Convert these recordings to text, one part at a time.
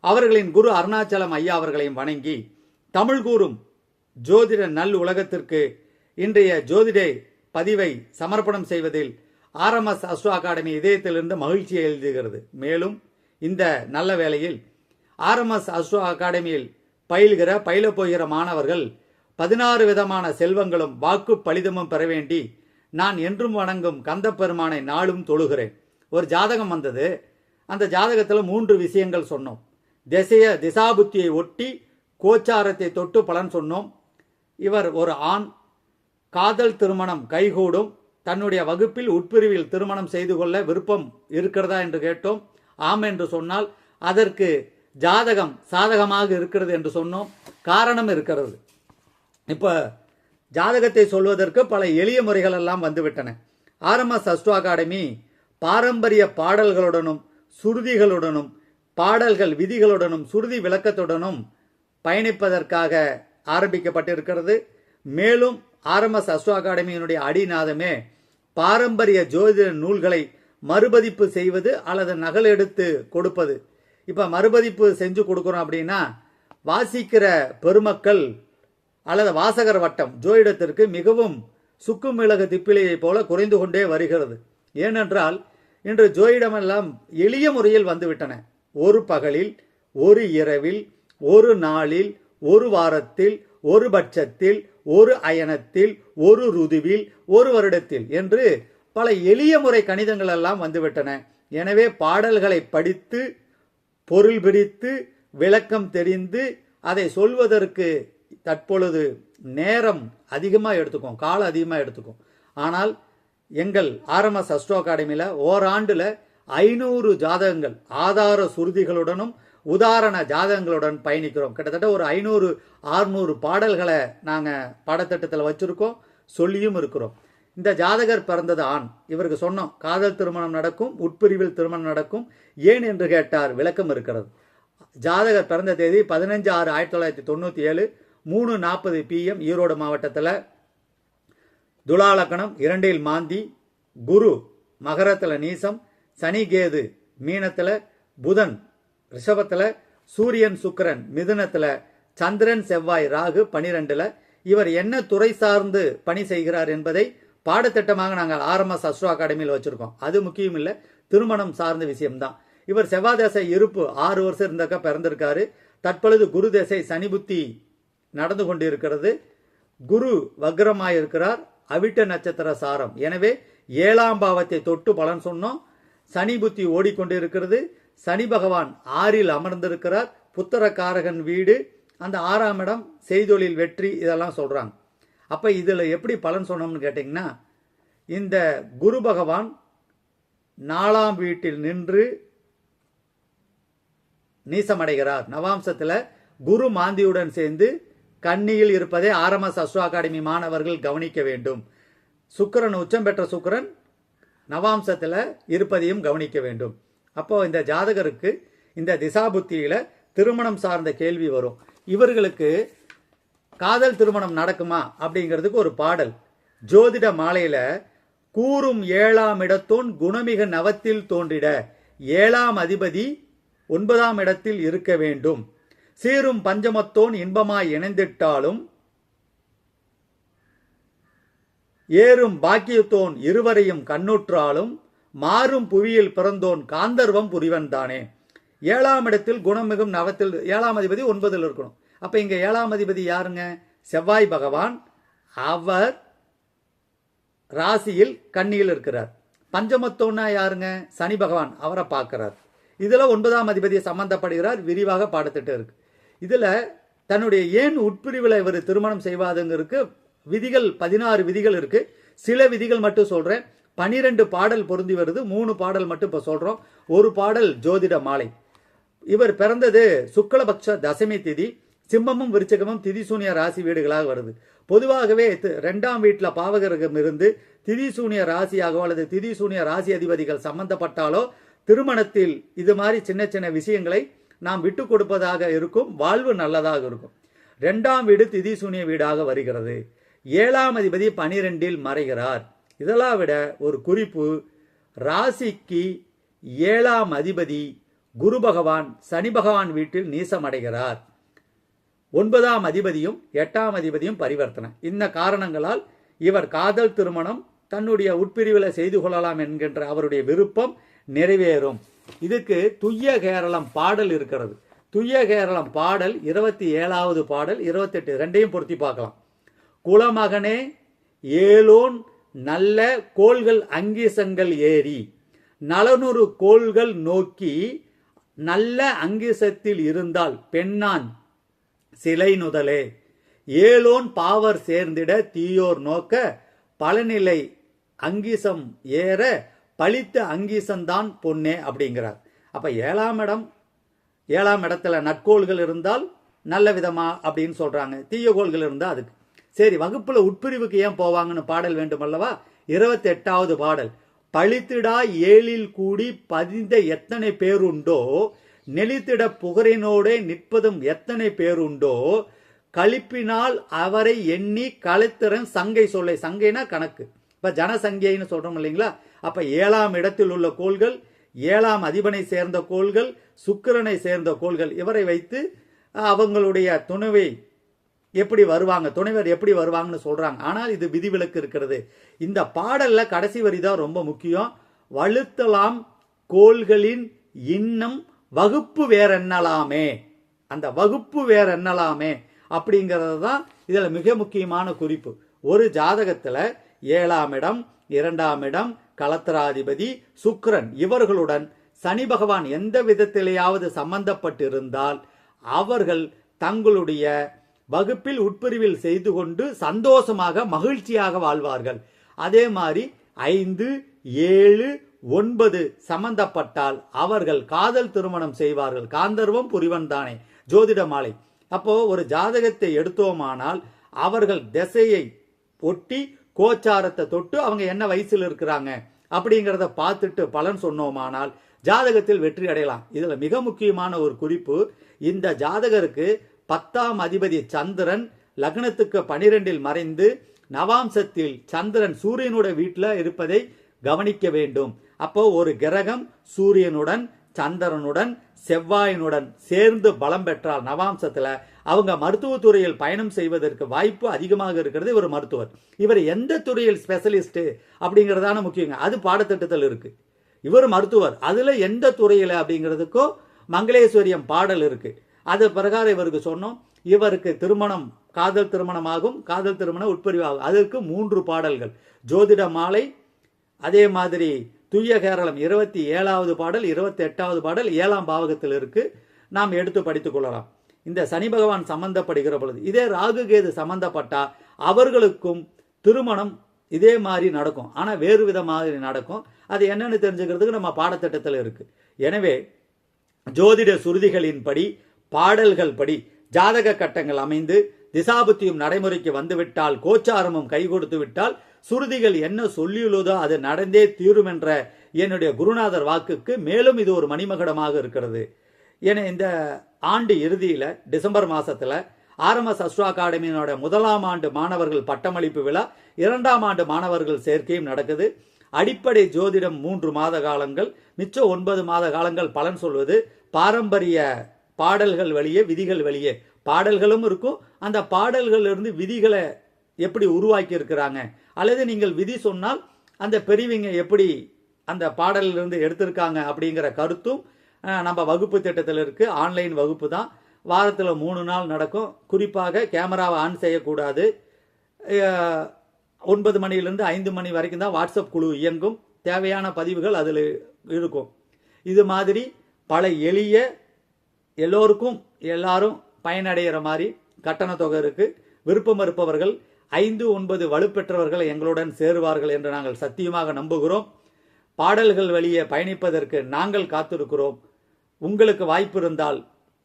அவர்களின் குரு அருணாச்சலம் ஐயா அவர்களையும் வணங்கி தமிழ் கூறும் ஜோதிட நல் உலகத்திற்கு இன்றைய ஜோதிட பதிவை சமர்ப்பணம் செய்வதில் ஆர்எம்எஸ் அஸ்ட்ரோ அகாடமி இதயத்திலிருந்து மகிழ்ச்சியை எழுதுகிறது. மேலும் இந்த நல்ல வேளையில் ஆர்எம்எஸ் அஸ்ட்ரோ அகாடமியில் பயில்கிற பயிலப் போகிற மாணவர்கள் பதினாறு விதமான செல்வங்களும் வாக்கு பலிதமும் பெற வேண்டி நான் என்றும் வணங்கும் கந்த பெருமானை நாளும் தொழுகிறேன். ஒரு ஜாதகம் வந்தது. அந்த ஜாதகத்தில் மூன்று விஷயங்கள் சொன்னோம். திசைய திசாபுத்தியை ஒட்டி கோச்சாரத்தை தொட்டு பலன் சொன்னோம். இவர் ஒரு ஆண். காதல் திருமணம் கைகூடும். தன்னுடைய வகுப்பில் உட்பிரிவில் திருமணம் செய்து கொள்ள விருப்பம் இருக்கிறதா என்று கேட்டோம். ஆம் என்று சொன்னால் அதற்கு ஜாதகம் சாதகமாக இருக்கிறது என்று சொன்னோம். காரணம் இருக்கிறது. இப்போ ஜாதகத்தை சொல்வதற்கு பல எளிய முறைகள் எல்லாம் வந்துவிட்டன. ஆர்எம்எஸ் அஸ்ட்ரோ அகாடமி பாரம்பரிய பாடல்களுடனும் சுருதிகளுடனும் பாடல்கள் விதிகளுடனும் சுருதி விளக்கத்துடனும் பயணிப்பதற்காக ஆரம்பிக்கப்பட்டிருக்கிறது. மேலும் ஆர்எம்எஸ் அஸ்ட்ரோ அகாடமியினுடைய அடிநாதமே பாரம்பரிய ஜோதிட நூல்களை மறுபதிப்பு செய்வது அல்லது நகல் எடுத்து கொடுப்பது. இப்போ மறுபதிப்பு செஞ்சு கொடுக்குறோம் அப்படின்னா வாசிக்கிற பெருமக்கள் அல்லது வாசகர் வட்டம் ஜோதிடத்திற்கு மிகவும் சுக்கு மிளகு திப்பிலியைப் போல குறைந்து கொண்டே வருகிறது. ஏனென்றால் இன்று ஜோதிடமெல்லாம் எளிய முறையில் வந்துவிட்டன. ஒரு பகலில் ஒரு இரவில் ஒரு நாளில் ஒரு வாரத்தில் ஒரு பட்சத்தில் ஒரு அயனத்தில் ஒரு ருதுவில் ஒரு வருடத்தில் என்று பல எளிய முறை கணிதங்கள் எல்லாம் வந்துவிட்டன. எனவே பாடல்களை படித்து பொருள் பிரித்து விளக்கம் தெரிந்து அதை சொல்வதற்கு தற்பொழுது நேரம் அதிகமாக எடுத்துக்கும் காலம் அதிகமாக எடுத்துக்கும் ஆனால் எங்கள் ஆர்எம்எஸ் அஸ்ட்ரோ அகாடமியில் ஓராண்டில் ஐநூறு ஜாதகங்கள் ஆதார சுருதிகளுடனும் உதாரண ஜாதகங்களுடன் பயணிக்கிறோம். கிட்டத்தட்ட ஒரு ஐநூறு ஆறுநூறு பாடல்களை நாங்கள் பாடத்திட்டத்தில் வச்சுருக்கோம் சொல்லியும் இருக்கிறோம். இந்த ஜாதகர் பிறந்தது ஆண். இவருக்கு சொன்னோம் காதல் திருமணம் நடக்கும் உட்பிரிவில் திருமணம் நடக்கும் ஏன் என்று கேட்டார் விளக்கம் இருக்கிறது. ஜாதகர் பிறந்த தேதி பதினஞ்சு ஆறு ஆயிரத்தி தொள்ளாயிரத்தி தொண்ணூற்றி ஏழு மூணு நாற்பது பிஎம் ஈரோடு மாவட்டத்தில். துலாலக்கணம் இரண்டில் மாந்தி குரு மகரத்தில் நீசம் சனி கேது மீனத்தில் புதன் ரிஷபத்தில் சூரியன் சுக்கிரன் மிதுனத்தில் சந்திரன் செவ்வாய் ராகு பனிரெண்டில் இவர் என்ன துறை சார்ந்து பணி செய்கிறார் என்பதை பாடத்திட்டமாக நாங்கள் ஆர்எம்எஸ் அஸ்ட்ரோ அகாடமியில் வச்சுருக்கோம். அது முக்கியம் இல்லை திருமணம் சார்ந்த விஷயம்தான். இவர் செவ்வாதேச இருப்பு ஆறு வருஷம் இருந்தக்க பிறந்திருக்காரு. தற்பொழுது குரு தேசை சனி புத்தி நடந்து கொண்டிருக்கிறது. குரு வக்ரமாயிருக்கிறார். அவிட்ட நட்சத்திர சாரம். எனவே ஏழாம் பாவத்தை தொட்டு பலன் சொன்னோம். சனி புத்தி ஓடிக்கொண்டிருக்கிறது. சனி பகவான் ஆறில் அமர்ந்திருக்கிறார். புத்திரக்காரகன் வீடு. அந்த ஆறாம் இடம் செய்தொழில் வெற்றி இதெல்லாம் சொல்கிறாங்க அப்போ இதில் எப்படி பலன் சொன்னோம்னு கேட்டிங்கன்னா இந்த குரு பகவான் நாலாம் வீட்டில் நின்று நீசமடைகிறார். நவாம்சத்தில் குரு மாந்தியுடன் சேர்ந்து கன்னியில் இருப்பதை ஆர்எம்எஸ் அஸ்ட்ரோ அகாடமி மாணவர்கள் கவனிக்க வேண்டும். சுக்கரன் உச்சம் பெற்ற சுக்கிரன் நவாம்சத்தில் இருப்பதையும் கவனிக்க வேண்டும். அப்போ இந்த ஜாதகருக்கு இந்த திசாபுத்தியில் திருமணம் சார்ந்த கேள்வி வரும். இவர்களுக்கு காதல் திருமணம் நடக்குமா அப்படிங்கிறதுக்கு ஒரு பாடல். ஜோதிட மாலையில் கூறும் ஏழாம் இடத்தோன் குணமிக நவத்தில் தோன்றிட. ஏழாம் அதிபதி ஒன்பதாம் இடத்தில் இருக்க வேண்டும். சீரும் பஞ்சமத்தோன் இன்பமாய் இணைந்திட்டாலும் ஏறும் பாக்கியத்தோன் இருவரையும் கண்ணுற்றாலும் மாறும் புவியில் பிறந்தோன் காந்தர்வம் புரிவன் தானே ஏழாம் இடத்தில் குணமிகும் நவத்தில் ஏழாம் அதிபதி ஒன்பதில் இருக்கணும். அப்ப இங்க ஏழாம் அதிபதி யாருங்க? செவ்வாய் பகவான். அவர் ராசியில் கண்ணியில் இருக்கிறார். பஞ்சமத்தோன்னா யாருங்க? சனி பகவான். அவரை பார்க்கிறார். இதுல ஒன்பதாம் அதிபதி சம்பந்தப்படுகிறார் விரிவாக பாடத்திட்டு இருக்கு. இதுல தன்னுடைய ஏன் உட்பிரிவில் இவர் திருமணம் செய்வாதுங்கிறதுக்கு விதிகள் பதினாறு விதிகள் இருக்கு. சில விதிகள் மட்டும் சொல்றேன். பனிரெண்டு பாடல் பொருந்தி வருது. மூணு பாடல் மட்டும் இப்போ சொல்றோம். ஒரு பாடல் ஜோதிட மாலை. இவர் பிறந்தது சுக்லபக்ஷ தசமி திதி. சிம்மமும் விருச்சகமும் திதிசூனிய ராசி வீடுகளாக வருது. பொதுவாகவே தி- ரெண்டாம் வீட்டில் பாவகரகம் இருந்து திதிசூனிய ராசியாகவோ அல்லது திதிசூனிய ராசி அதிபதிகள் சம்பந்தப்பட்டாலோ திருமணத்தில் இது மாதிரி சின்ன சின்ன விஷயங்களை நாம் விட்டு கொடுப்பதாக இருக்கும். வாழ்வு நல்லதாக இருக்கும். ரெண்டாம் வீடு திதிசூனிய வீடாக வருகிறது. ஏழாம் அதிபதி பனிரெண்டில் மறைகிறார். இதெல்லாம் விட ஒரு குறிப்பு ராசிக்கு ஏழாம் அதிபதி குரு பகவான் சனி பகவான் வீட்டில் நீசமடைகிறார். ஒன்பதாம் அதிபதியும் எட்டாம் அதிபதியும் பரிவர்த்தனை. இந்த காரணங்களால் இவர் காதல் திருமணம் தன்னுடைய உட்பிரிவில் செய்து கொள்ளலாம் என்கின்ற அவருடைய விருப்பம் நிறைவேறும். இதுக்கு துய்ய கேரளம் பாடல் இருக்கிறது. துய்ய கேரளம் பாடல் இருபத்தி ஏழாவது பாடல் இருபத்தெட்டு ரெண்டையும் பொருத்தி பார்க்கலாம். குலமகனே ஏலோன் நல்ல கோள்கள் அங்கீசங்கள் ஏறி நலனுறு கோள்கள் நோக்கி நல்ல அங்கிசத்தில் இருந்தால் பெண்ணான் சிலை நுதலே. ஏலோன் பாவர் சேர்ந்திட தீயோர் நோக்க பலநிலை அங்கீசம் ஏற பழித்த அங்கீசம்தான் பொன்னே அப்படிங்கிறார். அப்ப ஏழாம் இடம் ஏழாம் இடத்துல நற்கோள்கள் இருந்தால் நல்ல விதமா அப்படின்னு சொல்றாங்க. தீய கோள்கள் இருந்தால் அதுக்கு சரி வகுப்புல உட்பிரிவுக்கு ஏன் போவாங்கன்னு பாடல் வேண்டும் அல்லவா? இருபத்தி எட்டாவது பாடல். பழித்திடா ஏழில் கூடி பதிந்த எத்தனை பேருண்டோ? நெளித்திட புகரினோடே நிற்பதும் எத்தனை பேருண்டோ? கழிப்பினால் அவரை எண்ணி கலைத்திறன் சங்கை சொல்லை. சங்கைனா கணக்கு. இப்ப ஜனசங்கைன்னு சொல்றோம் இல்லைங்களா? அப்ப ஏழாம் இடத்தில் உள்ள கோள்கள் ஏழாம் அதிபனை சேர்ந்த கோள்கள் சுக்கிரனை சேர்ந்த கோள்கள். இவரை வைத்து அவங்களுடைய துணைவை எப்படி வருவாங்க துணைவர் எப்படி வருவாங்கன்னு சொல்றாங்க. ஆனால் இது விதிவிலக்கு இருக்கிறது. இந்த பாடல்ல கடைசி வரி தான் ரொம்ப முக்கியம். வழுத்தலாம் கோள்களின் இன்னும் வகுப்பு வேற என்னலாமே அந்த வகுப்பு வேற என்னலாமே அப்படிங்கிறது தான் இதில் மிக முக்கியமான குறிப்பு. ஒரு ஜாதகத்தில் ஏழாம் இடம் இரண்டாம் இடம் களத்திராதிபதி சுக்ரன் இவர்களுடன் சனி பகவான் எந்த விதத்திலேயாவது சம்பந்தப்பட்டிருந்தால் அவர்கள் தங்களுடைய வகுப்பில் உட்பிரிவில் செய்து கொண்டு சந்தோஷமாக மகிழ்ச்சியாக வாழ்வார்கள். அதே மாதிரி ஐந்து ஏழு ஒன்பது சம்பந்தப்பட்டால் அவர்கள் காதல் திருமணம் செய்வார்கள். காந்தர்வம் புரிவன் தானே ஜோதிட மாலை. அப்போ ஒரு ஜாதகத்தை எடுத்தோமானால் அவர்கள் திசையை ஒட்டி கோச்சாரத்தை தொட்டு அவங்க என்ன வயசில் இருக்கிறாங்க அப்படிங்கிறத பார்த்துட்டு பலன் சொன்னோமானால் ஜாதகத்தில் வெற்றி அடையலாம். இதுல மிக முக்கியமான ஒரு குறிப்பு இந்த ஜாதகருக்கு பத்தாம் அதிபதி சந்திரன் லக்னத்துக்கு பனிரெண்டில் மறைந்து நவாம்சத்தில் சந்திரன் சூரியனுடைய வீட்டில் இருப்பதை கவனிக்க வேண்டும். அப்போ ஒரு கிரகம் சூரியனுடன் சந்திரனுடன் செவ்வாயினுடன் சேர்ந்து பலம் பெற்றால் நவாம்சத்தில் அவங்க மருத்துவத்துறையில் பயணம் செய்வதற்கு வாய்ப்பு அதிகமாக இருக்கிறது இவர் மருத்துவர். இவர் எந்த துறையில் ஸ்பெஷலிஸ்ட்டு அப்படிங்கிறதான முக்கியங்க. அது பாடத்திட்டத்தில் இருக்கு. இவர் மருத்துவர். அதில் எந்த துறையில் அப்படிங்கிறதுக்கோ மங்களேஸ்வரியம் பாடல் இருக்குது அது பிரகாரம் இவருக்கு சொன்னோம். இவருக்கு திருமணம் காதல் திருமணமாகும் காதல் திருமணம் உட்பிரிவாகும். அதற்கு மூன்று பாடல்கள். ஜோதிட மாலை அதே மாதிரி துய்ய கேரளம் இருபத்தி ஏழாவது பாடல் இருபத்தி எட்டாவது பாடல் ஏழாம் பாவகத்தில் இருக்கு. நாம் எடுத்து படித்துக் கொள்ளலாம். இந்த சனி பகவான் சம்பந்தப்படுகிற பொழுது இதே ராகு கேது சம்பந்தப்பட்டா அவர்களுக்கும் திருமணம் இதே மாதிரி நடக்கும். ஆனால் வேறு விதமாக நடக்கும். அது என்னன்னு தெரிஞ்சுக்கிறதுக்கு நம்ம பாடத்திட்டத்தில் இருக்கு. எனவே ஜோதிட சுருதிகளின்படி பாடல்கள் படி ஜாதக கட்டங்கள் அமைந்து திசாபுத்தியும் நடைமுறைக்கு வந்துவிட்டால் கோச்சாரமும் கை கொடுத்து விட்டால் சுருதிகள் என்ன சொல்லியுள்ளதோ அது நடந்தே தீரும் என்ற என்னுடைய குருநாதர் வாக்குக்கு மேலும் இது ஒரு மணிமகடமாக இருக்கிறது. என இந்த ஆண்டு இறுதியில் டிசம்பர் மாசத்துல ஆர்எம்எஸ் அஸ்ட்ரோ அகாடமியினோட முதலாம் ஆண்டு மாணவர்கள் பட்டமளிப்பு விழா இரண்டாம் ஆண்டு மாணவர்கள் சேர்க்கையும் நடக்குது. அடிப்படை ஜோதிடம் மூன்று மாத காலங்கள் மிச்சம் ஒன்பது மாத காலங்கள் பலன் சொல்வது பாரம்பரிய பாடல்கள் வழியே விதிகள் வழியே. பாடல்களும் இருக்கும். அந்த பாடல்களிலிருந்து விதிகளை எப்படி உருவாக்கி இருக்கிறாங்க அல்லது நீங்கள் விதி சொன்னால் அந்த பெரியவங்க எப்படி அந்த பாடலிலிருந்து எடுத்திருக்காங்க அப்படிங்கிற கருத்தும் நம்ம வகுப்பு திட்டத்தில் இருக்குது ஆன்லைன் வகுப்பு தான். வாரத்தில் மூணு நாள் நடக்கும். குறிப்பாக கேமராவை ஆன் செய்யக்கூடாது. ஒன்பது மணியிலிருந்து ஐந்து மணி வரைக்கும் தான் வாட்ஸ்அப் குழு இயங்கும். தேவையான பதிவுகள் அதில் இருக்கும். இது மாதிரி பல எளிய எல்லோருக்கும் எல்லாரும் பயனடைகிற மாதிரி கட்டண தொகை விருப்பம் இருப்பவர்கள் ஐந்து ஒன்பது வலுப்பெற்றவர்கள் எங்களுடன் சேருவார்கள் என்று நாங்கள் சத்தியமாக நம்புகிறோம். பாடல்கள் வழியே பயணிப்பதற்கு நாங்கள் காத்திருக்கிறோம். உங்களுக்கு வாய்ப்பு இருந்தால்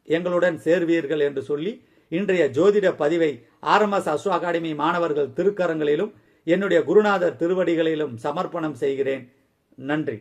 எங்களுடன் சேர்வீர்கள் என்று சொல்லி இன்றைய ஜோதிட பதிவை ஆர்எம்எஸ் அஸ்வ அகாடமி மாணவர்கள் திருக்கரங்களிலும் என்னுடைய குருநாதர் திருவடிகளிலும் சமர்ப்பணம் செய்கிறேன். நன்றி.